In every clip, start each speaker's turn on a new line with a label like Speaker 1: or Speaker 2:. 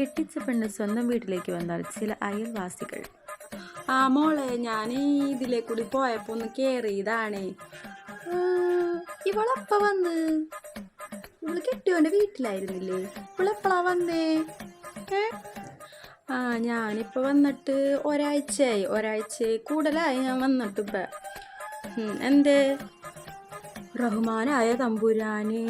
Speaker 1: കെട്ടിച്ച പെണ്ണ് സ്വന്തം വീട്ടിലേക്ക് വന്നാൽ ചില അയൽവാസികൾ.
Speaker 2: ആ മോളെ ഞാൻ ഇതിലെ കൂടി പോയപ്പോ ഒന്ന് കേറിയതാണ്. ഇവളപ്പ വന്ന്? ഇവൾ കെട്ടിയോന്റെ വീട്ടിലായിരുന്നില്ലേ? ഇവളെപ്പളാ വന്നേ? ആ ഞാനിപ്പോ വന്നിട്ട് ഒരാഴ്ചയായി. ഒരാഴ്ച കൂടുതലായി ഞാൻ വന്നിട്ട് ഇപ്പൊ ഉം, എന്തേ? റഹ്മാനായ തമ്പുരാനെ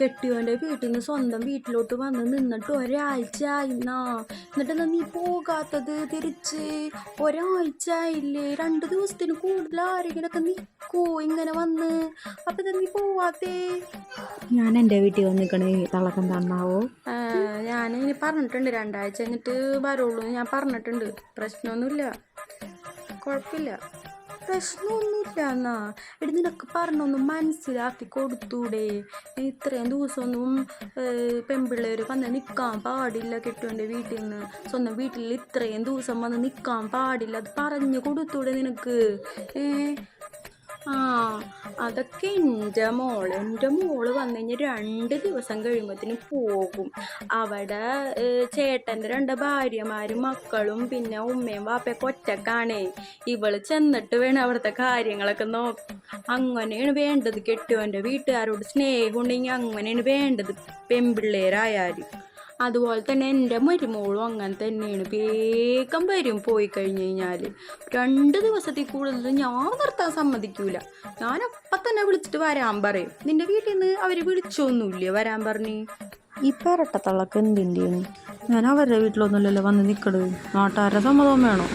Speaker 2: കെട്ടിയോന്റെ വീട്ടിൽ നിന്ന് സ്വന്തം വീട്ടിലോട്ട് വന്ന് നിന്നിട്ട് ഒരാഴ്ച ആയിന്നാ. എന്നിട്ട് നീ പോകാത്തത്? തിരിച്ച് ഒരാഴ്ച ആയില്ലേ? രണ്ട് ദിവസത്തിന് കൂടുതൽ ആരെങ്കിലൊക്കെ നിൽക്കൂ ഇങ്ങനെ വന്ന്? അപ്പൊ നീ പോവാത്തേ?
Speaker 1: ഞാൻ എന്റെ വീട്ടിൽ വന്നിക്കണേ. തളക്കം തന്നാവോ?
Speaker 2: ഞാൻ ഇനി പറഞ്ഞിട്ടുണ്ട്. രണ്ടാഴ്ച കഴിഞ്ഞിട്ട് വരുള്ളൂ ഞാൻ പറഞ്ഞിട്ടുണ്ട്. പ്രശ്നമൊന്നുമില്ല. കുഴപ്പമില്ല. പ്രശ്നമൊന്നുമില്ല എന്നാ. എടി നിനക്ക് പറഞ്ഞൊന്ന് മനസ്സിലാക്കി കൊടുത്തൂടെ. ഇത്രയും ദിവസമൊന്നും പെൺപിള്ളേർ വന്ന് നിൽക്കാൻ പാടില്ല കെട്ടുവന്റെ വീട്ടിൽ നിന്ന് സ്വന്തം വീട്ടിൽ ഇത്രയും ദിവസം വന്ന് നിൽക്കാൻ പാടില്ല. അത് പറഞ്ഞു കൊടുത്തൂടെ നിനക്ക്. ഏ ആ അതൊക്കെ എന്റെ മോൾ. എന്റെ മോൾ വന്നു കഴിഞ്ഞാൽ രണ്ട് ദിവസം കഴിയുമ്പോഴത്തേന് പോകും. അവിടെ ചേട്ടന്റെ രണ്ട് ഭാര്യമാരും മക്കളും പിന്നെ ഉമ്മയും വാപ്പയൊക്കെ ഒറ്റക്കാണേ. ഇവൾ ചെന്നിട്ട് വേണം അവിടുത്തെ കാര്യങ്ങളൊക്കെ നോക്കും അങ്ങനെയാണ് വേണ്ടത് കെട്ടുവന്റെ വീട്ടുകാരോട് സ്നേഹം ഉണ്ടെങ്കിൽ അങ്ങനെയാണ് വേണ്ടത് പെൺപിള്ളേരായാലും അതുപോലെ തന്നെ എന്റെ മരുമോളും അങ്ങനെ തന്നെയാണ്. വേഗം വരും പോയി കഴിഞ്ഞ് കഴിഞ്ഞാൽ രണ്ട് ദിവസത്തിൽ കൂടുതൽ ഞാൻ നിർത്താൻ സമ്മതിക്കൂല. ഞാൻ അപ്പം തന്നെ വിളിച്ചിട്ട് വരാൻ പറയും. നിന്റെ വീട്ടിൽ നിന്ന് അവർ വിളിച്ചൊന്നുമില്ല വരാൻ പറഞ്ഞു.
Speaker 1: ഈ പെരട്ടത്തള്ളക്ക് എന്തിന്റെയാണ് ഞാൻ അവരുടെ വീട്ടിലൊന്നുമില്ലല്ലോ വന്ന് നിൽക്കണത് നാട്ടുകാരുടെ സമ്മതം വേണോ.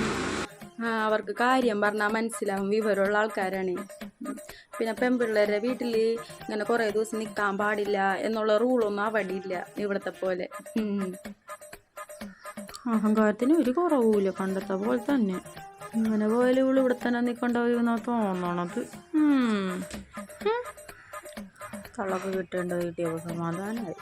Speaker 2: അവർക്ക് കാര്യം പറഞ്ഞാൽ മനസ്സിലാവും. വിവരമുള്ള ആൾക്കാരാണ്. പിന്നെ പെൺപിള്ളേരുടെ വീട്ടിൽ ഇങ്ങനെ കുറേ ദിവസം നിൽക്കാൻ പാടില്ല എന്നുള്ള റൂളൊന്നും അവിടെ ഇല്ല ഇവിടുത്തെ പോലെ.
Speaker 1: അഹങ്കാരത്തിന് ഒരു കുറവുമില്ല. പണ്ടത്തെ പോലെ തന്നെ. ഇങ്ങനെ പോലെ ഇവൾ ഇവിടെ തന്നെ നിൽക്കണ്ടെന്ന് തോന്നണത്. തള്ളക്ക് കിട്ടേണ്ടത് കിട്ടിയപ്പോൾ സമാധാനമായി.